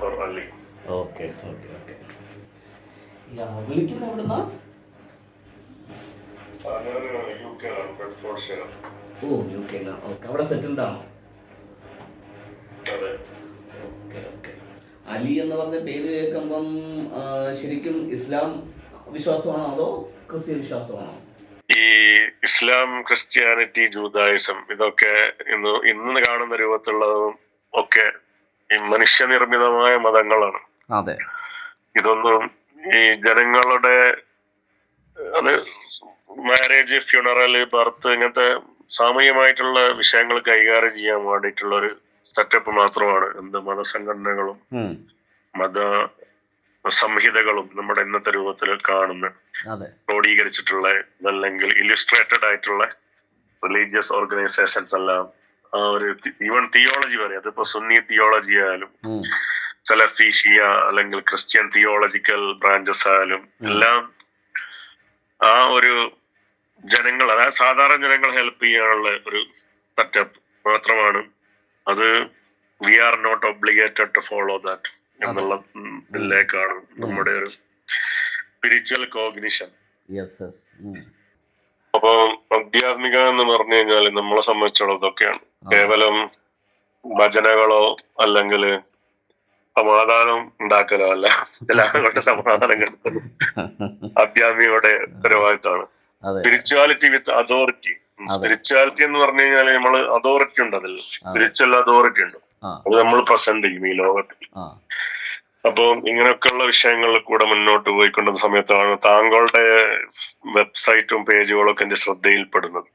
brother Ali. Okay okay okay. വിളിക്കുന്ന എവിടുന്നാ oh U K okay അവിടെ സെറ്റിൽഡ് ആണോ? അതെ. Okay okay. അലി എന്ന് പറഞ്ഞ പേര് കേൾക്കുമ്പം ശരിക്കും ഇസ്ലാം വിശ്വാസമാണോ അതോ ക്രിസ്ത്യൻ വിശ്വാസമാണോ? ഈ ഇസ്ലാം ക്രിസ്ത്യാനിറ്റി ജൂതായിസം ഇതൊക്കെ ഇന്ന് ഇന്ന് കാണുന്ന രൂപത്തിലുള്ളതും ഒക്കെ ഈ മനുഷ്യനിർമ്മിതമായ മതങ്ങളാണ്. അതെ. ഇതൊന്നും ഈ ജനങ്ങളുടെ അത് മാരേജ് ഫ്യൂണറൽ ബർത്ത് ഇങ്ങനത്തെ സാമൂഹ്യമായിട്ടുള്ള വിഷയങ്ങൾ കൈകാര്യം ചെയ്യാൻ വേണ്ടിയിട്ടുള്ള ഒരു സെറ്റപ്പ് മാത്രമാണ്. എന്ത് മതസംഘടനകളും മത സംഹിതകളും നമ്മുടെ ഇന്നത്തെ രൂപത്തിൽ കാണുന്ന ക്രോഡീകരിച്ചിട്ടുള്ള അല്ലെങ്കിൽ ഇല്ലുസ്ട്രേറ്റഡ് ആയിട്ടുള്ള റിലീജിയസ് ഓർഗനൈസേഷൻസ് എല്ലാം ഒരു ഈവൻ തിയോളജി വരെ അതിപ്പോ സുന്നി തിയോളജി ആയാലും സലഫി ഷിയ അല്ലെങ്കിൽ ക്രിസ്ത്യൻ തിയോളജിക്കൽ ബ്രാഞ്ചസ് ആയാലും എല്ലാം ആ ഒരു ജനങ്ങൾ അതായത് സാധാരണ ജനങ്ങൾ ഹെൽപ്പ് ചെയ്യാനുള്ള ഒരു സെറ്റപ്പ് മാത്രമാണ്. അത് we are not obligated to follow that എന്നുള്ള ഇതിലേക്കാണ് നമ്മുടെ ഒരു സ്പിരിച്വൽ കോഗ്നിഷൻ അപ്പൊ ആധ്യാത്മിക എന്ന് പറഞ്ഞു കഴിഞ്ഞാൽ നമ്മളെ സംബന്ധിച്ചോളം ഇതൊക്കെയാണ്. കേവലം ഭജനകളോ അല്ലെങ്കിൽ സമാധാനം ഉണ്ടാക്കലോ അല്ല. എല്ലാവരുടെ സമാധാനം കണ്ടെത്തുന്നത് ആധ്യാത്മികയുടെ ഉത്തരവാദിത്തമാണ് സ്പിരിച്വാലിറ്റി വിത്ത് അതോറിറ്റി സ്പിരിച്വാലിറ്റി എന്ന് പറഞ്ഞു കഴിഞ്ഞാൽ നമ്മൾ അതോറിറ്റി ഉണ്ട് അതിൽ. സ്പിരിച്വൽ അതോറിറ്റി ഉണ്ട്. അത് നമ്മൾ പ്രസന്റ് ചെയ്യും ഈ ലോകത്തിൽ. അപ്പോ ഇങ്ങനെയൊക്കെയുള്ള വിഷയങ്ങളിൽ കൂടെ മുന്നോട്ട് പോയിക്കൊണ്ടിരുന്ന സമയത്താണ് താങ്കളുടെ വെബ്സൈറ്റും പേജുകളും ഒക്കെ എന്റെ ശ്രദ്ധയിൽപ്പെടുന്നത്.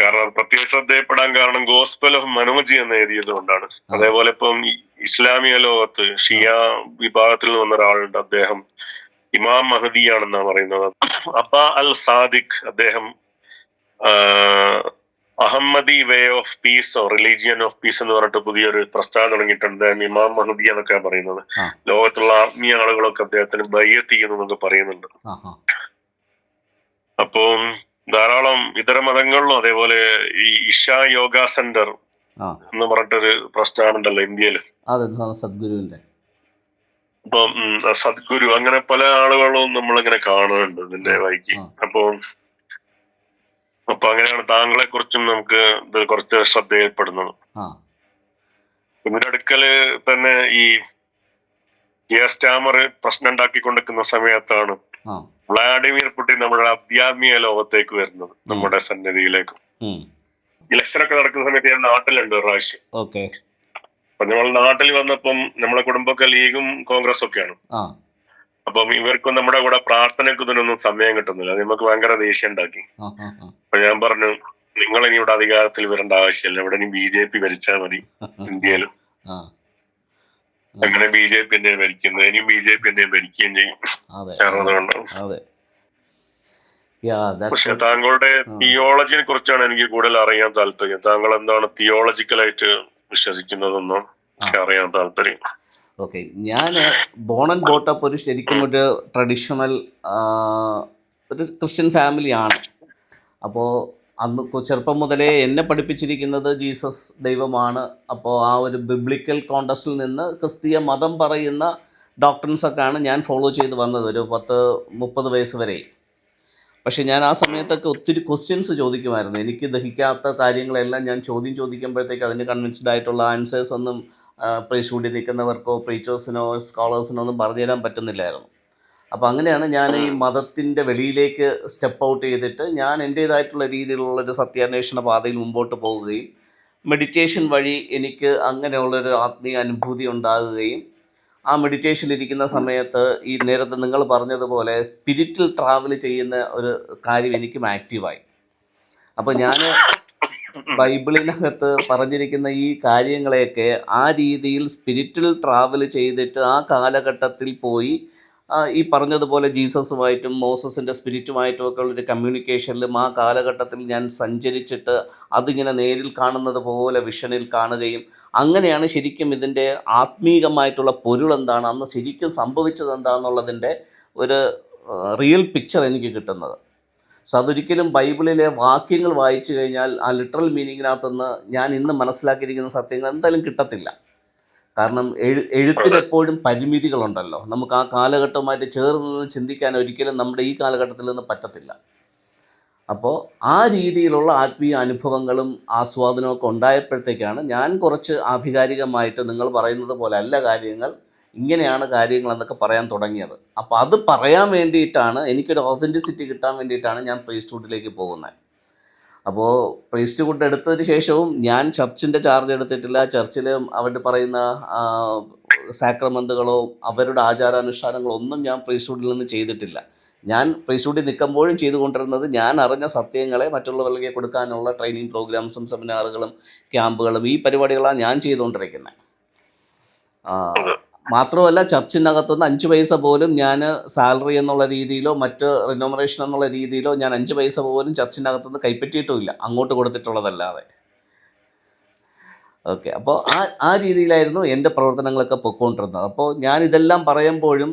കാരണം പ്രത്യേക ശ്രദ്ധയപ്പെടാൻ കാരണം ഗോസ്പൽ ഓഫ് മനോജി എന്ന് എഴുതിയത് കൊണ്ടാണ്. അതേപോലെ ഇപ്പം ഇസ്ലാമിക ലോകത്ത് ഷിയ വിഭാഗത്തിൽ നിന്ന് വന്ന ഒരാളുണ്ട് അദ്ദേഹം. ഇമാം മഹദി മഹദിയാണെന്നാണ് പറയുന്നത്. അബ അൽ സാദിഖ് അദ്ദേഹം Ahmadi way of peace oh religion of peace എന്ന് പറഞ്ഞിട്ട് പുതിയൊരു പ്രസ്ഥാനം തുടങ്ങിയിട്ടുണ്ട്. അദ്ദേഹം ഇമാം മഹദി എന്നൊക്കെ പറയുന്നത്. ലോകത്തുള്ള ആത്മീയ ആളുകളൊക്കെ അദ്ദേഹത്തിന് ബയ്യത്ത് ചെയ്യുന്നു എന്നൊക്കെ പറയുന്നുണ്ട്. അപ്പം ധാരാളം ഇതര മതങ്ങളിലും അതേപോലെ ഈ ഇഷ യോഗ സെന്റർ എന്ന് പറഞ്ഞിട്ടൊരു പ്രസ്ഥാനമുണ്ടല്ലോ ഇന്ത്യയിൽ. സദ്ഗുരുവിന്റെ അപ്പം സദ്ഗുരു അങ്ങനെ പല ആളുകളും നമ്മളിങ്ങനെ കാണുന്നുണ്ട് ഇതിന്റെ വഴിക്ക്. അപ്പോൾ അപ്പൊ അപ്പൊ അങ്ങനെയാണ് താങ്കളെ കുറിച്ചും നമുക്ക് ഇത് കുറച്ച് ശ്രദ്ധയിൽപ്പെടുന്നത്. ഇതിന്റെ അടുക്കൽ തന്നെ ഈ ഗ്യാസ് സ്റ്റാമർ പ്രശ്നം ഉണ്ടാക്കി കൊണ്ടിരിക്കുന്ന സമയത്താണ് വ്ളാഡിമിർ പുടിൻ നമ്മുടെ ആധ്യാത്മിക ലോകത്തേക്ക് വരുന്നത് നമ്മുടെ സന്നിധിയിലേക്ക്. ഇലക്ഷൻ ഒക്കെ നടക്കുന്ന സമയത്ത് ഞാൻ നാട്ടിലുണ്ട് ഒരു പ്രാവശ്യം. അപ്പൊ നമ്മൾ നാട്ടിൽ വന്നപ്പം നമ്മളെ കുടുംബമൊക്കെ ലീഗും കോൺഗ്രസ് ഒക്കെയാണ് അപ്പം ഇവർക്കും നമ്മുടെ കൂടെ പ്രാർത്ഥനയ്ക്ക് ഇതിനൊന്നും സമയം കിട്ടുന്നില്ല. നമുക്ക് ഭയങ്കര ദേഷ്യം ഉണ്ടാക്കി. അപ്പൊ ഞാൻ പറഞ്ഞു നിങ്ങൾ ഇനി ഇവിടെ അധികാരത്തിൽ വരേണ്ട ആവശ്യമില്ല. ഇവിടെ ഇനി ബി ജെ പി ഭരിച്ചാൽ മതി. ഇന്ത്യയിൽ അങ്ങനെ ബി ജെ പി എന്നെ ഭരിക്കുന്നത് ഇനിയും ബി ജെ പി എന്നെ ഭരിക്കുകയും ചെയ്യും. അതെ. പക്ഷെ താങ്കളുടെ തിയോളജിനെ കുറിച്ചാണ് എനിക്ക് കൂടുതൽ അറിയാൻ താല്പര്യം. താങ്കൾ എന്താണ് തിയോളജിക്കലായിട്ട് വിശ്വസിക്കുന്നതെന്നും എനിക്ക് അറിയാൻ താല്പര്യം. ഓക്കെ ഞാൻ ബോൺ ആൻഡ് ബോട്ടപ്പ് ഒരു ശരിക്കും ഒരു ട്രഡീഷണൽ ഒരു ക്രിസ്ത്യൻ ഫാമിലിയാണ് അപ്പോൾ അന്ന് ചെറുപ്പം മുതലേ എന്നെ പഠിപ്പിച്ചിരിക്കുന്നത് ജീസസ് ദൈവമാണ്. അപ്പോൾ ആ ഒരു ബിബ്ലിക്കൽ കോണ്ടസ്റ്റിൽ നിന്ന് ക്രിസ്തീയ മതം പറയുന്ന ഡോക്ടറിൻസൊക്കെയാണ് ഞാൻ ഫോളോ ചെയ്ത് വന്നത് ഒരു പത്ത് മുപ്പത് വയസ്സ് വരെ. പക്ഷേ ഞാൻ ആ സമയത്തൊക്കെ ഒത്തിരി ക്വസ്റ്റ്യൻസ് ചോദിക്കുമായിരുന്നു. എനിക്ക് ദഹിക്കാത്ത കാര്യങ്ങളെല്ലാം ഞാൻ ചോദ്യം ചോദിക്കുമ്പോഴത്തേക്ക് അതിന് കൺവിൻസ്ഡ് ആയിട്ടുള്ള ആൻസേഴ്സ് ഒന്നും പ്രീശൂടി നിൽക്കുന്നവർക്കോ പ്രീച്ചേഴ്സിനോ സ്കോളേഴ്സിനോ ഒന്നും പറഞ്ഞു തരാൻ പറ്റുന്നില്ലായിരുന്നു. അപ്പോൾ അങ്ങനെയാണ് ഞാൻ ഈ മതത്തിന്റെ വെളിയിലേക്ക് സ്റ്റെപ്പ് ഔട്ട് ചെയ്തിട്ട് ഞാൻ എന്റേതായിട്ടുള്ള രീതിയിലുള്ളൊരു സത്യാന്വേഷണ പാതയിൽ മുമ്പോട്ട് പോവുകയും മെഡിറ്റേഷൻ വഴി എനിക്ക് അങ്ങനെയുള്ളൊരു ആത്മീയ അനുഭൂതി ഉണ്ടാകുകയും ആ മെഡിറ്റേഷനിൽ ഇരിക്കുന്ന സമയത്ത് ഈ നേരത്തെ നിങ്ങൾ പറഞ്ഞതുപോലെ സ്പിരിറ്റിൽ ട്രാവൽ ചെയ്യുന്ന ഒരു കാര്യം എനിക്കും ആക്റ്റീവായി അപ്പോൾ ഞാൻ ബൈബിളിനകത്ത് പറഞ്ഞിരിക്കുന്ന ഈ കാര്യങ്ങളെയൊക്കെ ആ രീതിയിൽ സ്പിരിറ്റിൽ ട്രാവൽ ചെയ്തിട്ട് ആ കാലഘട്ടത്തിൽ പോയി ഈ പറഞ്ഞതുപോലെ ജീസസുമായിട്ടും മോസസിന്റെ സ്പിരിറ്റുമായിട്ടും ഒക്കെ ഉള്ളൊരു കമ്മ്യൂണിക്കേഷനിലും ആ കാലഘട്ടത്തിൽ ഞാൻ സഞ്ചരിച്ചിട്ട് അതിങ്ങനെ നേരിൽ കാണുന്നത് പോലെ വിഷനിൽ കാണുകയും അങ്ങനെയാണ് ശരിക്കും ഇതിന്റെ ആത്മീകമായിട്ടുള്ള പൊരുൾ എന്താണ് അന്ന് ശരിക്കും സംഭവിച്ചത് എന്താണെന്നുള്ളതിന്റെ ഒരു റിയൽ പിക്ചർ എനിക്ക് കിട്ടുന്നത്. സോ അതൊരിക്കലും ബൈബിളിലെ വാക്യങ്ങൾ വായിച്ചു കഴിഞ്ഞാൽ ആ ലിറ്ററൽ മീനിങ്ങിനകത്തുനിന്ന് ഞാൻ ഇന്ന് മനസ്സിലാക്കിയിരിക്കുന്ന സത്യങ്ങൾ എന്തായാലും കിട്ടത്തില്ല. കാരണം എഴുത്തിൽ എപ്പോഴും പരിമിതികളുണ്ടല്ലോ. നമുക്ക് ആ കാലഘട്ടവുമായിട്ട് ചേർന്ന് നിന്ന് ചിന്തിക്കാൻ ഒരിക്കലും നമ്മുടെ ഈ കാലഘട്ടത്തിൽ നിന്ന് പറ്റത്തില്ല. അപ്പോൾ ആ രീതിയിലുള്ള ആത്മീയ അനുഭവങ്ങളും ആസ്വാദനവും ഒക്കെ ഉണ്ടായപ്പോഴത്തേക്കാണ് ഞാൻ കുറച്ച് ആധികാരികമായിട്ട് നിങ്ങൾ പറയുന്നത് പോലെ അല്ല കാര്യങ്ങൾ ഇങ്ങനെയാണ് കാര്യങ്ങൾ എന്നൊക്കെ പറയാൻ തുടങ്ങിയത്. അപ്പോൾ അത് പറയാൻ വേണ്ടിയിട്ടാണ് എനിക്കൊരു ഓതന്റിസിറ്റി കിട്ടാൻ വേണ്ടിയിട്ടാണ് ഞാൻ പ്രീസ്റ്റ്ഹുഡിലേക്ക് പോകുന്നത്. അപ്പോൾ പ്രീസ്റ്റ് പ്രീസ്റ്റ്ഹുഡ് എടുത്തതിന് ശേഷവും ഞാൻ ചർച്ചിന്റെ ചാർജ് എടുത്തിട്ടില്ല. ചർച്ചിൽ അവർ പറയുന്ന സാക്രമന്തുകളോ അവരുടെ ആചാരാനുഷ്ഠാനങ്ങളോ ഒന്നും ഞാൻ പ്രീസ്റ്റ്ഹുഡിൽ നിന്ന് ചെയ്തിട്ടില്ല. ഞാൻ പ്രീസ്റ്റ്ഹുഡിൽ നിൽക്കുമ്പോഴും ചെയ്തുകൊണ്ടിരുന്നത് ഞാൻ അറിഞ്ഞ സത്യങ്ങളെ മറ്റുള്ളവരിലേക്ക് കൊടുക്കാനുള്ള ട്രെയിനിങ് പ്രോഗ്രാംസും സെമിനാറുകളും ക്യാമ്പുകളും ഈ പരിപാടികളാണ് ഞാൻ ചെയ്തുകൊണ്ടിരിക്കുന്നത് ആ, മാത്രമല്ല ചർച്ചിനകത്തുനിന്ന് അഞ്ച് പൈസ പോലും ഞാൻ സാലറി എന്നുള്ള രീതിയിലോ മറ്റ് റിനോമറേഷൻ എന്നുള്ള രീതിയിലോ ഞാൻ അഞ്ച് പൈസ പോലും ചർച്ചിനകത്തുനിന്ന് കൈപ്പറ്റിയിട്ടുമില്ല. അങ്ങോട്ട് കൊടുത്തിട്ടുള്ളതല്ലാതെ. ഓക്കെ. അപ്പോൾ ആ ആ രീതിയിലായിരുന്നു എന്റെ പ്രവർത്തനങ്ങളൊക്കെ പൊയ്ക്കൊണ്ടിരുന്നത്. അപ്പോൾ ഞാൻ ഇതെല്ലാം പറയുമ്പോഴും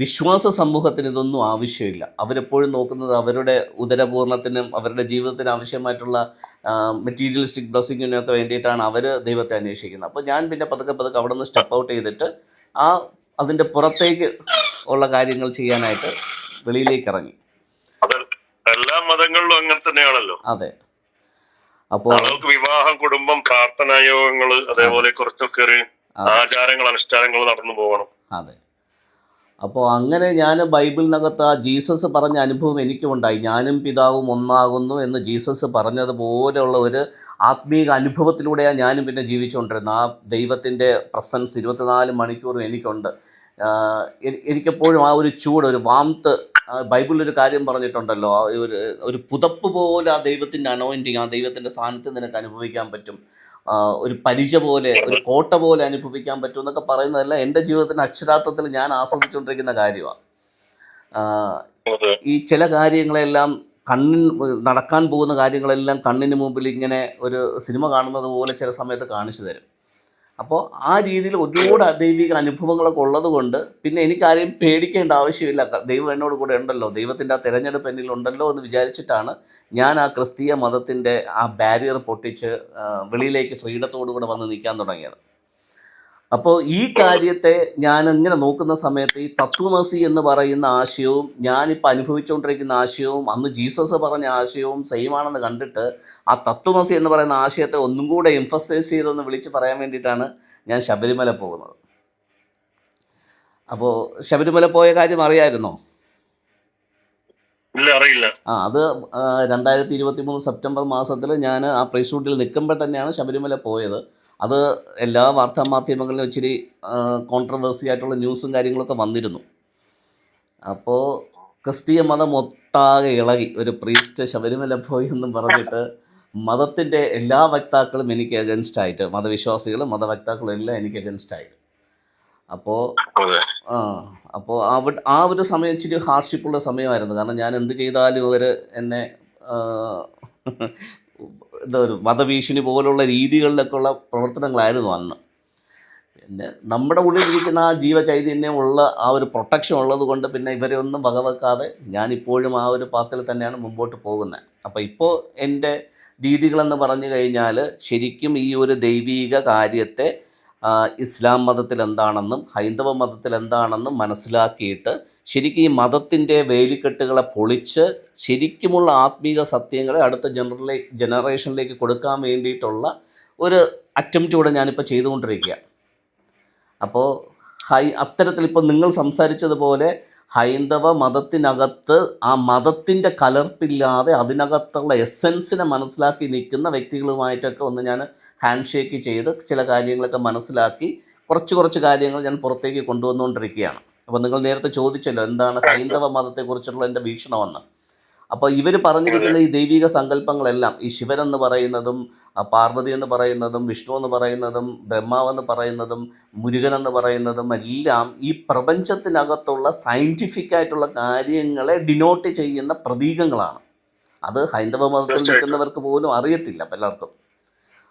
വിശ്വാസ സമൂഹത്തിന് ഇതൊന്നും ആവശ്യമില്ല. അവരെപ്പോഴും നോക്കുന്നത് അവരുടെ ഉദരപൂർണത്തിനും അവരുടെ ജീവിതത്തിന് ആവശ്യമായിട്ടുള്ള മെറ്റീരിയലിസ്റ്റിക് ബ്ലസ്സിങ്ങിനും ഒക്കെ വേണ്ടിയിട്ടാണ് അവർ ദൈവത്തെ അന്വേഷിക്കുന്നത്. അപ്പോൾ ഞാൻ പിന്നെ പതുക്കെ പതുക്കെ അവിടെ നിന്ന് സ്റ്റെപ്പ് ഔട്ട് ചെയ്തിട്ട് ആ അതിന്റെ പുറത്തേക്ക് ഉള്ള കാര്യങ്ങൾ ചെയ്യാനായിട്ട് വെളിയിലേക്ക് ഇറങ്ങി. എല്ലാ മതങ്ങളിലും അങ്ങനെ തന്നെയാണല്ലോ. അതെ. അപ്പോൾ വിവാഹം കുടുംബം പ്രാർത്ഥനായോഗങ്ങൾ അതേപോലെ കുറച്ചൊക്കെ. ആചാരങ്ങൾ അനുഷ്ഠാനങ്ങൾ നടന്നു പോകണം. അതെ. അപ്പോൾ അങ്ങനെ ഞാൻ ബൈബിളിനകത്ത് ആ ജീസസ് പറഞ്ഞ അനുഭവം എനിക്കും ഉണ്ടായി ഞാനും പിതാവും ഒന്നാകുന്നു എന്ന് ജീസസ് പറഞ്ഞതുപോലെയുള്ള ഒരു ആത്മീക അനുഭവത്തിലൂടെയാണ് ഞാനും പിന്നെ ജീവിച്ചുകൊണ്ടിരുന്നത്. ആ ദൈവത്തിന്റെ പ്രസൻസ് ഇരുപത്തിനാല് മണിക്കൂറും എനിക്കുണ്ട്. എനിക്കെപ്പോഴും ആ ഒരു ചൂട് ഒരു വാംത്ത് ബൈബിളിലൊരു കാര്യം പറഞ്ഞിട്ടുണ്ടല്ലോ. ഒരു ഒരു പുതപ്പ് പോലെ ആ ദൈവത്തിന്റെ അനോയിന്റിങ് ആ ദൈവത്തിന്റെ സാന്നിധ്യം നിനക്ക് അനുഭവിക്കാൻ പറ്റും. ഒരു പരിച പോലെ ഒരു കോട്ട പോലെ അനുഭവിക്കാൻ പറ്റും എന്നൊക്കെ പറയുന്നതല്ല എന്റെ ജീവിതത്തിന് അക്ഷരാർത്ഥത്തിൽ ഞാൻ ആസ്വദിച്ചുകൊണ്ടിരിക്കുന്ന കാര്യമാണ്. ഈ ചില കാര്യങ്ങളെല്ലാം കണ്ണിൻ നടക്കാൻ പോകുന്ന കാര്യങ്ങളെല്ലാം കണ്ണിന് മുമ്പിൽ ഇങ്ങനെ ഒരു സിനിമ കാണുന്നത് പോലെ ചില സമയത്ത് കാണിച്ചു തരും. അപ്പോൾ ആ രീതിയിൽ ഒരുപാട് ദൈവിക അനുഭവങ്ങളൊക്കെ ഉള്ളത് കൊണ്ട് പിന്നെ എനിക്കാരെയും പേടിക്കേണ്ട ആവശ്യമില്ല. ദൈവം എന്നോട് കൂടെ ഉണ്ടല്ലോ. ദൈവത്തിന്റെ ആ തിരഞ്ഞെടുപ്പ് എന്നിൽ ഉണ്ടല്ലോ എന്ന് വിചാരിച്ചിട്ടാണ് ഞാൻ ആ ക്രിസ്തീയ മതത്തിന്റെ ആ ബാരിയർ പൊട്ടിച്ച് വെളിയിലേക്ക് ഫ്രീഡത്തോടു കൂടെ വന്ന് നിൽക്കാൻ തുടങ്ങിയത്. അപ്പോൾ ഈ കാര്യത്തെ ഞാൻ ഇങ്ങനെ നോക്കുന്ന സമയത്ത് ഈ തത്വമസി എന്ന് പറയുന്ന ആശയവും ഞാനിപ്പോൾ അനുഭവിച്ചുകൊണ്ടിരിക്കുന്ന ആശയവും അന്ന് ജീസസ് പറഞ്ഞ ആശയവും സെയിം ആണെന്ന് കണ്ടിട്ട് ആ തത്വമസി എന്ന് പറയുന്ന ആശയത്തെ ഒന്നും കൂടെ എംഫസൈസ് ചെയ്തൊന്ന് വിളിച്ച് പറയാൻ വേണ്ടിയിട്ടാണ് ഞാൻ ശബരിമല പോകുന്നത്. അപ്പോൾ ശബരിമല പോയ കാര്യം അറിയായിരുന്നോ? അറിയില്ല. ആ അത് രണ്ടായിരത്തി ഇരുപത്തി മൂന്ന് സെപ്റ്റംബർ മാസത്തിൽ ഞാൻ ആ പ്രൈസ് നിൽക്കുമ്പോൾ തന്നെയാണ് ശബരിമല പോയത്. അത് എല്ലാ വാർത്താ മാധ്യമങ്ങളിലും ഇച്ചിരി കോൺട്രവേഴ്സി ആയിട്ടുള്ള ന്യൂസും കാര്യങ്ങളൊക്കെ വന്നിരുന്നു. അപ്പോൾ ക്രിസ്തീയ മതം ഒട്ടാകെ ഇളകി. ഒരു പ്രീസ്റ്റ് ശബരിമല പോയി എന്നും പറഞ്ഞിട്ട് മതത്തിന്റെ എല്ലാ വക്താക്കളും എനിക്ക് അഗൻസ്റ്റ് ആയിട്ട് മതവിശ്വാസികളും മതവക്താക്കളും എല്ലാം എനിക്ക് അഗൻസ്റ്റ് ആയിട്ട്. അപ്പോൾ ആ അപ്പോൾ അവ ആ ഒരു സമയം ഇച്ചിരി ഹാർഷിപ്പുള്ള സമയമായിരുന്നു. കാരണം ഞാൻ എന്ത് ചെയ്താലും അവർ എന്നെ എന്താ ഒരു വധഭീഷണി പോലുള്ള രീതികളിലൊക്കെ ഉള്ള പ്രവർത്തനങ്ങളായിരുന്നു അന്ന്. പിന്നെ നമ്മുടെ ഉള്ളിലിരിക്കുന്ന ആ ജീവചൈതന്യമുള്ള ആ ഒരു പ്രൊട്ടക്ഷൻ ഉള്ളത് കൊണ്ട് പിന്നെ ഇവരെ ഒന്നും വകവെക്കാതെ ഞാനിപ്പോഴും ആ ഒരു പാത്തിൽ തന്നെയാണ് മുമ്പോട്ട് പോകുന്നത്. അപ്പോൾ ഇപ്പോൾ എന്റെ രീതികളെന്ന് പറഞ്ഞു കഴിഞ്ഞാൽ ശരിക്കും ഈ ഒരു ദൈവീക കാര്യത്തെ ഇസ്ലാം മതത്തിൽ എന്താണെന്നും ഹൈന്ദവ മതത്തിൽ എന്താണെന്നും മനസ്സിലാക്കിയിട്ട് ശരിക്കും ഈ മതത്തിന്റെ വേലിക്കെട്ടുകളെ പൊളിച്ച് ശരിക്കുമുള്ള ആത്മീക സത്യങ്ങളെ അടുത്ത ജനറലേ ജനറേഷനിലേക്ക് കൊടുക്കാൻ വേണ്ടിയിട്ടുള്ള ഒരു അറ്റംപ്റ്റ് കൂടെ ഞാനിപ്പോൾ ചെയ്തുകൊണ്ടിരിക്കുക. അപ്പോൾ ഹൈ അത്തരത്തിൽ ഇപ്പോൾ നിങ്ങൾ സംസാരിച്ചതുപോലെ ഹൈന്ദവ മതത്തിനകത്ത് ആ മതത്തിന്റെ കലർപ്പില്ലാതെ അതിനകത്തുള്ള എസെൻസിനെ മനസ്സിലാക്കി നിൽക്കുന്ന വ്യക്തികളുമായിട്ടൊക്കെ ഒന്ന് ഞാൻ ഹാൻഡ് ഷേക്ക് ചെയ്ത് ചില കാര്യങ്ങളൊക്കെ മനസ്സിലാക്കി കുറച്ച് കുറച്ച് കാര്യങ്ങൾ ഞാൻ പുറത്തേക്ക് കൊണ്ടുവന്നുകൊണ്ടിരിക്കുകയാണ്. അപ്പോൾ നിങ്ങൾ നേരത്തെ ചോദിച്ചല്ലോ എന്താണ് ഹൈന്ദവ മതത്തെക്കുറിച്ചുള്ള എന്റെ വീക്ഷണമെന്ന്. അപ്പോൾ ഇവർ പറഞ്ഞിരിക്കുന്ന ഈ ദൈവിക സങ്കല്പങ്ങളെല്ലാം ഈ ശിവൻ എന്ന് പറയുന്നതും പാർവതി എന്ന് പറയുന്നതും വിഷ്ണു എന്ന് പറയുന്നതും ബ്രഹ്മാവെന്ന് പറയുന്നതും മുരുകൻ എന്ന് പറയുന്നതും എല്ലാം ഈ പ്രപഞ്ചത്തിനകത്തുള്ള സയന്റിഫിക് ആയിട്ടുള്ള കാര്യങ്ങളെ ഡിനോട്ട് ചെയ്യുന്ന പ്രതീകങ്ങളാണ്. അത് ഹൈന്ദവ മതത്തിൽ. നിൽക്കുന്നവർക്ക് പോലും അറിയത്തില്ല പലർക്കും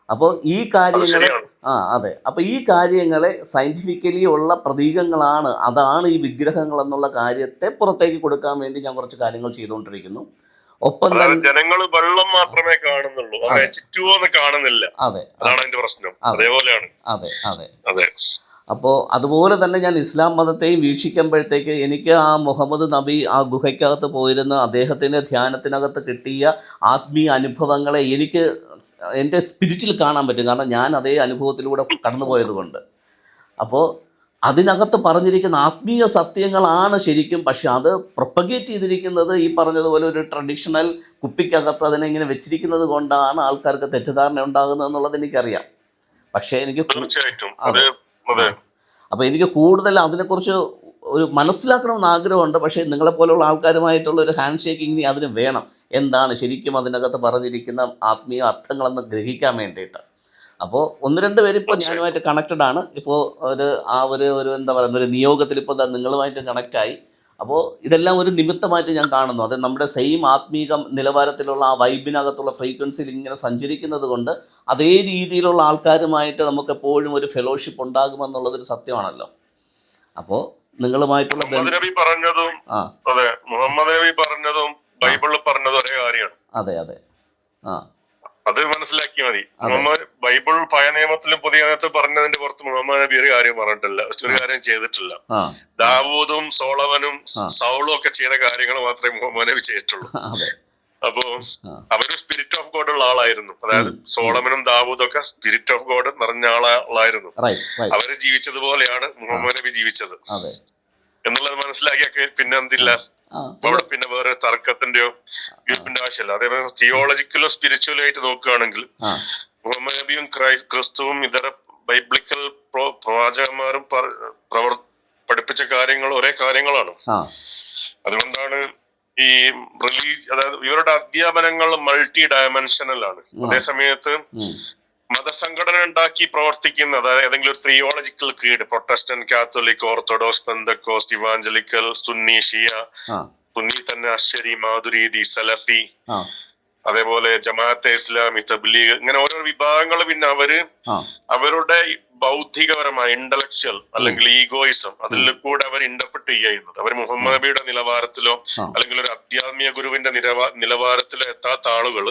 അപ്പോൾ ഈ കാര്യങ്ങൾ ആ അതെ. അപ്പോൾ ഈ കാര്യങ്ങളെ സയന്റിഫിക്കലി ഉള്ള പ്രതീകങ്ങളാണ്. അതാണ് ഈ വിഗ്രഹങ്ങൾ എന്നുള്ള കാര്യത്തെ പുറത്തേക്ക് കൊടുക്കാൻ വേണ്ടി ഞാൻ കുറച്ച് കാര്യങ്ങൾ ചെയ്തുകൊണ്ടിരിക്കുന്നു. ഒപ്പം ജനങ്ങൾ വെള്ളം മാത്രമേ കാണുന്നുള്ളൂ. കാണുന്നില്ല. അതെ. അതാണ് അതിന്റെ പ്രശ്നം. അതേപോലെയാണ്. അതെ അതെ. അതെ. അപ്പോൾ അതുപോലെ തന്നെ ഞാൻ ഇസ്ലാം മതത്തെയും വീക്ഷിക്കുമ്പോഴത്തേക്ക് എനിക്ക് ആ മുഹമ്മദ് നബി ആ ഗുഹയ്ക്കകത്ത് പോയിരുന്ന അദ്ദേഹത്തിന്റെ ധ്യാനത്തിനകത്ത് കിട്ടിയ ആത്മീയ അനുഭവങ്ങളെ എനിക്ക് എന്റെ സ്പിരിറ്റിൽ കാണാൻ പറ്റും. കാരണം ഞാൻ അതേ അനുഭവത്തിലൂടെ കടന്നു പോയത് കൊണ്ട് അപ്പോൾ അതിനകത്ത് പറഞ്ഞിരിക്കുന്ന ആത്മീയ സത്യങ്ങളാണ് ശരിക്കും. പക്ഷെ അത് പ്രൊപ്പഗേറ്റ് ചെയ്തിരിക്കുന്നത് ഈ പറഞ്ഞതുപോലെ ഒരു ട്രഡീഷണൽ കുപ്പിക്കകത്ത് അതിനെ ഇങ്ങനെ വെച്ചിരിക്കുന്നത് കൊണ്ടാണ് ആൾക്കാർക്ക് തെറ്റിദ്ധാരണ ഉണ്ടാകുന്നത് എന്നുള്ളത് എനിക്കറിയാം. പക്ഷേ എനിക്ക് തീർച്ചയായിട്ടും. അപ്പോൾ എനിക്ക് കൂടുതൽ അതിനെക്കുറിച്ച് ഒരു മനസ്സിലാക്കണമെന്ന് ആഗ്രഹമുണ്ട്. പക്ഷേ നിങ്ങളെപ്പോലുള്ള ആൾക്കാരുമായിട്ടുള്ള ഒരു ഹാൻഡ് ഷേക്കിങ് അതിന് വേണം. എന്താണ് ശരിക്കും അതിനകത്ത് പറഞ്ഞിരിക്കുന്ന ആത്മീയ അർത്ഥങ്ങളെന്ന് ഗ്രഹിക്കാൻ വേണ്ടിയിട്ട്. അപ്പോൾ ഒന്ന് രണ്ട് പേര് ഇപ്പോൾ ഞാനുമായിട്ട് കണക്റ്റഡ് ആണ്. ഇപ്പോൾ ഒരു ആ ഒരു ഒരു എന്താ പറയുക ഒരു നിയോഗത്തിൽ ഇപ്പോൾ നിങ്ങളുമായിട്ട് കണക്റ്റായി അപ്പോൾ ഇതെല്ലാം ഒരു നിമിത്തമായിട്ട് ഞാൻ കാണുന്നു. അത് നമ്മുടെ സെയിം ആത്മീക നിലവാരത്തിലുള്ള ആ വൈബിനകത്തുള്ള ഫ്രീക്വൻസിയിൽ ഇങ്ങനെ സഞ്ചരിക്കുന്നത് കൊണ്ട് അതേ രീതിയിലുള്ള ആൾക്കാരുമായിട്ട് നമുക്ക് എപ്പോഴും ഒരു ഫെലോഷിപ്പ് ഉണ്ടാകുമെന്നുള്ളതൊരു സത്യമാണല്ലോ. അപ്പോൾ നിങ്ങളുമായിട്ടുള്ള പറഞ്ഞതും ആ. അതെ മുഹമ്മദ് നബി പറഞ്ഞതും ബൈബിളിൽ പറഞ്ഞത് ഒരേ കാര്യമാണ്. അതെ അതെ. ആ. അത് മനസ്സിലാക്കി മതി. നമ്മൾ മുഹമ്മദ് ബൈബിൾ പഴയ നിയമത്തിലും പുതിയ നിയമത്തിൽ പറഞ്ഞതിന്റെ പുറത്ത് മുഹമ്മദ് നബി ഒരു കാര്യം പറഞ്ഞിട്ടില്ല. ഒരു കാര്യം ചെയ്തിട്ടില്ല. ദാവൂദും സോളവനും. സൗളും ഒക്കെ ചെയ്ത കാര്യങ്ങൾ മാത്രമേ മുഹമ്മദ് നബി ചെയ്തിട്ടുള്ളൂ. അപ്പോ. അവർ സ്പിരിറ്റ് ഓഫ് ഗോഡ് ഉള്ള ആളായിരുന്നു. അതായത് സോളമനും ദാവൂദും ഒക്കെ സ്പിരിറ്റ് ഓഫ് ഗോഡ് നിറഞ്ഞ ആളായിരുന്നു. അവർ ജീവിച്ചതുപോലെയാണ് മുഹമ്മദ് നബി ജീവിച്ചത്. എന്നുള്ളത് മനസ്സിലാക്കിയൊക്കെ പിന്നെ എന്തില്ല? അവിടെ പിന്നെ വേറെ തർക്കത്തിന്റെയോ ഗ്രൂപ്പിന്റെ ആവശ്യമില്ല. അതേപോലെ തിയോളജിക്കലോ സ്പിരിച്വലോ ആയിട്ട് നോക്കുകയാണെങ്കിൽ മുഹമ്മദ് ക്രിസ്തുവും ഇതര ബൈബിളിക്കൽ പ്രവാചകന്മാരും പ്രവർ പഠിപ്പിച്ച കാര്യങ്ങൾ ഒരേ കാര്യങ്ങളാണ്. അതുകൊണ്ടാണ് ഈ റിലീജ് അതായത് ഇവരുടെ അധ്യാപനങ്ങൾ മൾട്ടി ഡയമെൻഷനൽ ആണ് അതേ സമയത്ത്. മതസംഘടന ഉണ്ടാക്കി പ്രവർത്തിക്കുന്ന അതായത് ഏതെങ്കിലും ഒരു theological creed Protestant Catholic Orthodox Pentecost Evangelical Sunni ഷിയ ആ. സുന്നി തന്നെ അശ്വരി മാധുരീതി സലഫി അതേപോലെ ജമാഅത്തെ ഇസ്ലാമി തബ്ലീഗ് ഇങ്ങനെ ഓരോ വിഭാഗങ്ങൾ പിന്നെ അവർ അവരുടെ ബൗദ്ധികപരമായ ഇന്റലക്ച്വൽ അല്ലെങ്കിൽ ഈഗോയിസം അതിൽ കൂടെ അവർ ഇന്റർപ്രറ്റ് ചെയ്യുന്നത്. അവർ മുഹമ്മദ് നബിയുടെ നിലവാരത്തിലോ അല്ലെങ്കിൽ ഒരു അധ്യാത്മിക ഗുരുവിന്റെ നിലവാ നിലവാരത്തിലോ എത്താത്ത ആളുകൾ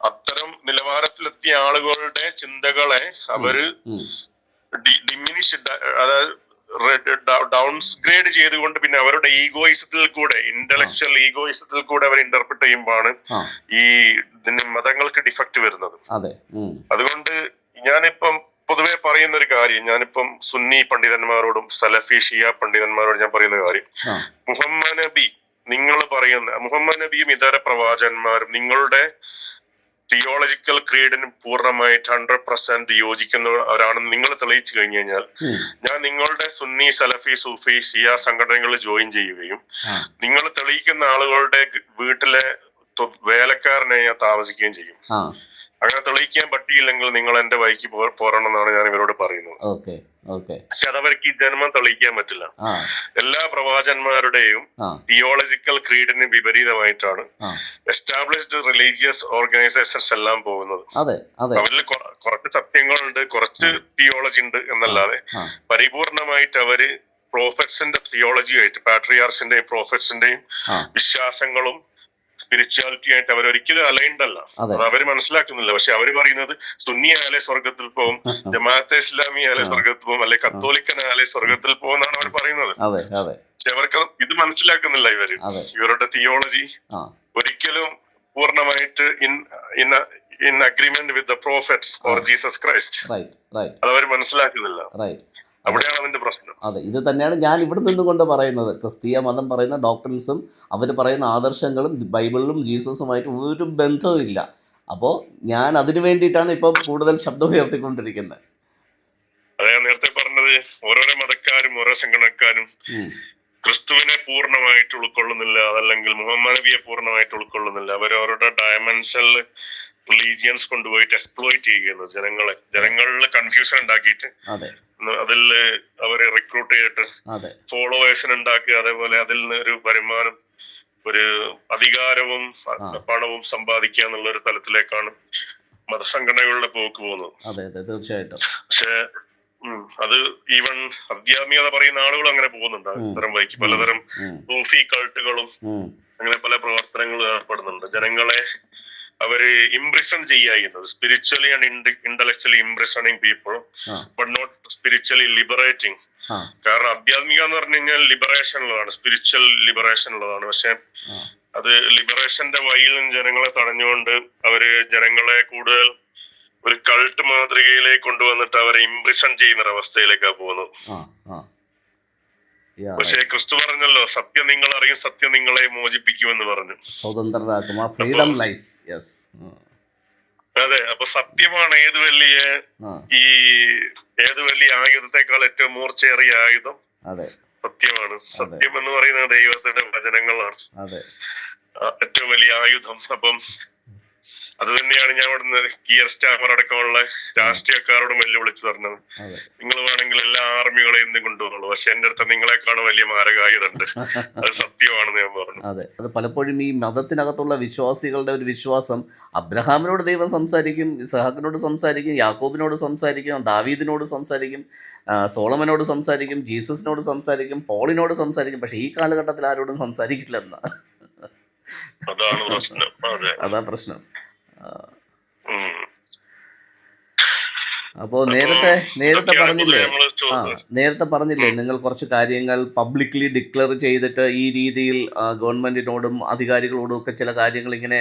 അത്തരം നിലവാരത്തിലെത്തിയ ആളുകളുടെ ചിന്തകളെ അവർ. ഡിമിനിഷ് അതായത് ഡൗൺസ്ഗ്രേഡ് ചെയ്തുകൊണ്ട് പിന്നെ അവരുടെ ഈഗോയിസത്തിൽ കൂടെ ഇന്റലക്ച്വൽ ഈഗോയിസത്തിൽ കൂടെ അവർ ഇന്റർപ്രിറ്റ് ചെയ്യുമ്പോഴാണ് ഈ മതങ്ങൾക്ക് ഡിഫക്റ്റ് വരുന്നത്. അതുകൊണ്ട് ഞാനിപ്പം പൊതുവെ പറയുന്ന ഒരു കാര്യം ഞാനിപ്പം സുന്നി പണ്ഡിതന്മാരോടും സലഫി ഷിയ പണ്ഡിതന്മാരോടും ഞാൻ പറയുന്ന കാര്യം. മുഹമ്മദ് നബി നിങ്ങൾ പറയുന്ന മുഹമ്മദ് നബിയും ഇതര പ്രവാചകന്മാരും നിങ്ങളുടെ തിയോളജിക്കൽ ക്രീഡിന് പൂർണമായിട്ട് ഹൺഡ്രഡ് പെർസെന്റ് യോജിക്കുന്നവരാണെന്ന് നിങ്ങൾ തെളിയിച്ചു കഴിഞ്ഞു കഴിഞ്ഞാൽ ഞാൻ നിങ്ങളുടെ സുന്നി സലഫി സൂഫി ഷിയ സംഘടനകളിൽ ജോയിൻ ചെയ്യുകയും നിങ്ങൾ തെളിയിക്കുന്ന ആളുകളുടെ വീട്ടിലെ വേലക്കാരനെ ഞാൻ താമസിക്കുകയും ചെയ്യും. അങ്ങനെ തെളിയിക്കാൻ പറ്റിയില്ലെങ്കിൽ നിങ്ങൾ എന്റെ വഴിക്ക് പോരണം എന്നാണ് ഞാൻ ഇവരോട് പറയുന്നത്. പക്ഷെ അതവർക്ക് ഈ ജന്മം തെളിയിക്കാൻ പറ്റില്ല. എല്ലാ പ്രവാചന്മാരുടെയും തിയോളജിക്കൽ ക്രീഡിന് വിപരീതമായിട്ടാണ് എസ്റ്റാബ്ലിഷ്ഡ് റിലീജിയസ് ഓർഗനൈസേഷൻസ് എല്ലാം പോകുന്നത്. അവരിൽ കുറച്ച് സത്യങ്ങളുണ്ട് കുറച്ച് തിയോളജി ഉണ്ട് എന്നല്ലാതെ പരിപൂർണമായിട്ട് അവർ പ്രോഫറ്റ്സിന്റെ തിയോളജിയായിട്ട് പാട്രിയാർസിന്റെയും പ്രോഫറ്റ്സിന്റെയും വിശ്വാസങ്ങളും സ്പിരിച്വാലിറ്റി ആയിട്ട് അവർ ഒരിക്കലും അലൈൻഡ് അല്ല. അതെ. അവർ മനസ്സിലാക്കുന്നില്ല. പക്ഷെ അവർ പറയുന്നത് സുന്നിയായാലേ സ്വർഗത്തിൽ പോകും ജമാഅത്തെ ഇസ്ലാമി ആയാലേ സ്വർഗത്തിൽ പോകും അല്ലെ കത്തോലിക്കനായാലേ സ്വർഗത്തിൽ പോകും എന്നാണ് അവർ പറയുന്നത്. പക്ഷെ അവർക്ക് ഇത് മനസ്സിലാക്കുന്നില്ല ഇവർ. ഇവരുടെ തിയോളജി ഒരിക്കലും പൂർണമായിട്ട് in in in agreement with the prophets or Jesus Christ അത് അവർ മനസ്സിലാക്കുന്നില്ല. അവിടെയാണ് പ്രശ്നം. അതെ ഇത് തന്നെയാണ് ഞാൻ ഇവിടെ നിന്നുകൊണ്ട് പറയുന്നത്. ക്രിസ്തീയ മതം പറയുന്ന ഡോക്ടറിൻസും അവർ പറയുന്ന ആദർശങ്ങളും ബൈബിളിലും ജീസസുമായിട്ട് ഒരു ബന്ധവുമില്ല അപ്പോൾ ഞാൻ അതിനു വേണ്ടിയിട്ടാണ് ഇപ്പോൾ കൂടുതൽ ശബ്ദം ഉയർത്തിക്കൊണ്ടിരിക്കുന്നത്. അതെ നേരത്തെ പറഞ്ഞത് ഓരോരോ മതക്കാരും ഓരോ സംഘടനക്കാരും ക്രിസ്തുവിനെ പൂർണമായിട്ട് ഉൾക്കൊള്ളുന്നില്ല അതല്ലെങ്കിൽ മുഹമ്മദ് നബിയെ പൂർണമായിട്ട് ഉൾക്കൊള്ളുന്നില്ല. അവർ അവരുടെ ഡയമെൻഷനിൽ റിലീജിയൻസ് കൊണ്ടുപോയിട്ട് എക്സ്പ്ലോയിറ്റ് ചെയ്യുന്നത് ജനങ്ങളെ. ജനങ്ങളിൽ കൺഫ്യൂഷൻ ഉണ്ടാക്കിയിട്ട് അതിൽ അവരെ റിക്രൂട്ട് ചെയ്തിട്ട് ഫോളോവേഷൻ ഉണ്ടാക്കി അതേപോലെ അതിൽ നിന്ന് ഒരു വരുമാനം ഒരു അധികാരവും. പണവും സമ്പാദിക്കുക എന്നുള്ള ഒരു തലത്തിലേക്കാണ് മതസംഘടനകളുടെ പോക്ക് പോകുന്നത്. അതെ അതെ തീർച്ചയായിട്ടും. പക്ഷേ അത് ഈവൻ അധ്യാത്മികത പറയുന്ന ആളുകൾ അങ്ങനെ പോകുന്നുണ്ട്. ഇത്തരം വഴിക്ക് പലതരം. സൂഫി കൾട്ടുകളും അങ്ങനെ പല പ്രവർത്തനങ്ങളും ഏർപ്പെടുന്നുണ്ട്. ജനങ്ങളെ അവർ ഇംപ്രഷൻ ചെയ്യുന്നത്. Spiritually and intellectually impressioning people but not spiritually liberating കാരണം ആധ്യാത്മിക എന്ന് പറഞ്ഞു കഴിഞ്ഞാൽ ലിബറേഷൻ ഉള്ളതാണ് സ്പിരിച്വൽ ലിബറേഷൻ ഉള്ളതാണ്. പക്ഷെ അത് ലിബറേഷന്റെ വഴിയിൽ നിന്ന് ജനങ്ങളെ തടഞ്ഞുകൊണ്ട് അവർ ജനങ്ങളെ കൂടുതൽ ഒരു കൾട്ട് മാതൃകയിലേക്ക് കൊണ്ടുവന്നിട്ട് അവരെ ഇംപ്രഷൻ ചെയ്യുന്ന ഒരു അവസ്ഥയിലേക്കാണ് പോകുന്നത് പക്ഷേ ക്രിസ്തു പറഞ്ഞല്ലോ സത്യം നിങ്ങൾ അറിയും സത്യം നിങ്ങളെ മോചിപ്പിക്കുമെന്ന് പറഞ്ഞു. സ്വതന്ത്രരാക്കും ആ ഫ്രീഡം ലൈഫ് യെസ് അതെ അപ്പൊ സത്യമാണ് ഏത് വലിയ ഈ ഏത് വലിയ ആയുധത്തെക്കാൾ ഏറ്റവും മൂർച്ചയേറിയ ആയുധം? അതെ. സത്യമാണ്. സത്യം എന്ന് പറയുന്നത് ദൈവത്തിന്റെ വചനങ്ങളാണ്. അതെ. ഏറ്റവും വലിയ ആയുധം. അപ്പം അത് തന്നെയാണ് ഞാൻ ഇവിടുന്ന് കിയർ സ്റ്റാമർ അടക്കമുള്ള രാഷ്ട്രീയക്കാരോടും വെല്ലുവിളിച്ചു പറഞ്ഞത്. നിങ്ങൾ വേണമെങ്കിൽ എല്ലാ ആർമികളെയും ഇന്ന് കൊണ്ടുപോകുള്ളൂ. പക്ഷെ എന്റെ അടുത്ത് നിങ്ങളെക്കാളും വലിയ മാരകായതുണ്ട് അത് സത്യമാണെന്ന് ഞാൻ പറഞ്ഞു. അതെ. അത് പലപ്പോഴും ഈ മതത്തിനകത്തുള്ള വിശ്വാസികളുടെ ഒരു വിശ്വാസം. അബ്രഹാമിനോട് ദൈവം സംസാരിക്കും ഇസഹാക്കിനോട് സംസാരിക്കും യാക്കോബിനോട് സംസാരിക്കും ദാവീദിനോട് സംസാരിക്കും സോളമനോട് സംസാരിക്കും ജീസസിനോട് സംസാരിക്കും പോളിനോട് സംസാരിക്കും. പക്ഷെ ഈ കാലഘട്ടത്തിൽ ആരോടും സംസാരിക്കില്ലെന്ന. അതാണ് പ്രശ്നം. അതാ പ്രശ്നം. ഉം. അപ്പോൾ നേരത്തെ നേരത്തെ പറഞ്ഞില്ലേ? ആ നേരത്തെ പറഞ്ഞില്ലേ നിങ്ങൾ കുറച്ച് കാര്യങ്ങൾ പബ്ലിക്ലി ഡിക്ലെയർ ചെയ്തിട്ട് ഈ രീതിയിൽ ഗവൺമെന്റിനോടും അധികാരികളോടും ഒക്കെ ചില കാര്യങ്ങൾ ഇങ്ങനെ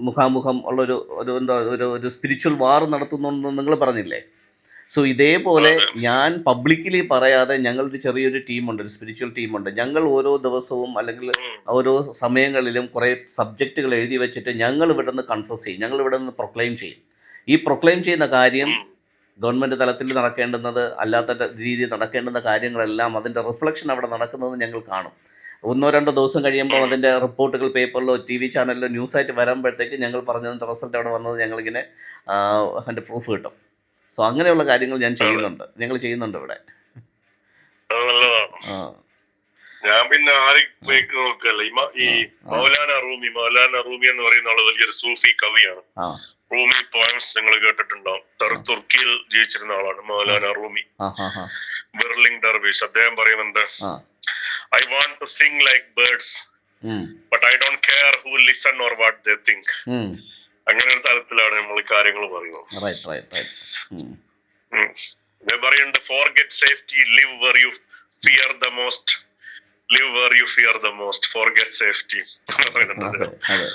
മുഖാമുഖം ഉള്ളൊരു ഒരു എന്താ ഒരു ഒരു സ്പിരിച്വൽ വാർ നടത്തുന്നുണ്ടെന്ന് നിങ്ങൾ പറഞ്ഞില്ലേ? സോ ഇതേപോലെ. ഞാൻ പബ്ലിക്കലി പറയാതെ ഞങ്ങളൊരു ചെറിയൊരു ടീമുണ്ട് ഒരു സ്പിരിച്വൽ ടീമുണ്ട് ഞങ്ങൾ ഓരോ ദിവസവും അല്ലെങ്കിൽ ഓരോ സമയങ്ങളിലും കുറേ സബ്ജക്റ്റുകൾ എഴുതി വെച്ചിട്ട് ഞങ്ങൾ ഇവിടെ നിന്ന് കൺഫ്യൂസ് ചെയ്യും. ഞങ്ങൾ ഇവിടെ നിന്ന് പ്രൊക്ലെയിം ചെയ്യും. ഈ പ്രൊക്ലെയിം ചെയ്യുന്ന കാര്യം ഗവൺമെന്റ് ഗവൺമെന്റ് തലത്തിൽ നടക്കേണ്ടുന്നത് അല്ലാത്ത രീതിയിൽ നടക്കേണ്ടുന്ന കാര്യങ്ങളെല്ലാം അതിന്റെ റിഫ്ലക്ഷൻ അവിടെ നടക്കുന്നത് ഞങ്ങൾ കാണും. ഒന്നോ രണ്ടോ ദിവസം കഴിയുമ്പോൾ അതിന്റെ റിപ്പോർട്ടുകൾ പേപ്പറിലോ ടി വി ചാനലിലോ ന്യൂസായിട്ട് വരുമ്പോഴത്തേക്ക് ഞങ്ങൾ പറഞ്ഞതിന്റെ റിസൾട്ട് അവിടെ വന്നത് ഞങ്ങളിങ്ങനെ അതിന്റെ പ്രൂഫ് കിട്ടും. സോ അങ്ങനെയുള്ള കാര്യങ്ങൾ ഞാൻ ചെയ്യുന്നുണ്ട്. ഞങ്ങൾ ചെയ്യുന്നുണ്ട് ഇവിടെ? ആ, ഞാൻ പിന്നെ ആര് ഉപയോഗിക്കുന്ന നോക്കല്ല ഈ മൗലാന റൂമി മൗലാന റൂമി എന്ന് പറയുന്ന ആൾ വലിയൊരു സൂഫി കവിയാണ്. റൂമി പോയംസ് നിങ്ങൾ കേട്ടിട്ടുണ്ടാവും. തുർ- തുർക്കിയിൽ ജീവിച്ചിരുന്ന ആളാണ് മൗലാന റൂമി. ബെർലിംഗ് ഡർവിഷ് അദ്ദേഹം പറയുന്നുണ്ട് I want to sing like birds but I don't care who listen or what they think. അങ്ങനെ ഒരു തലത്തിലാണ് നമ്മൾ കാര്യങ്ങൾ പറയുന്നത്. ഉം. അദ്ദേഹം forget safety live where you fear the most live where you fear the most forget safety പറയുന്നുണ്ട് അതെ.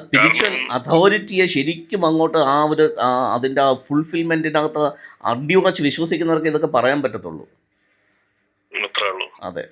സ്പിരിച്വൽ അതോറിറ്റിയെ ശരിക്കും അങ്ങോട്ട് ആ ഒരു അതിന്റെ ആ ഫുൾഫിൽമെന്റിനകത്ത് അടിയുറച്ച് വിശ്വസിക്കുന്നവർക്ക് ഇതൊക്കെ പറയാൻ പറ്റത്തുള്ളൂ. അതെ.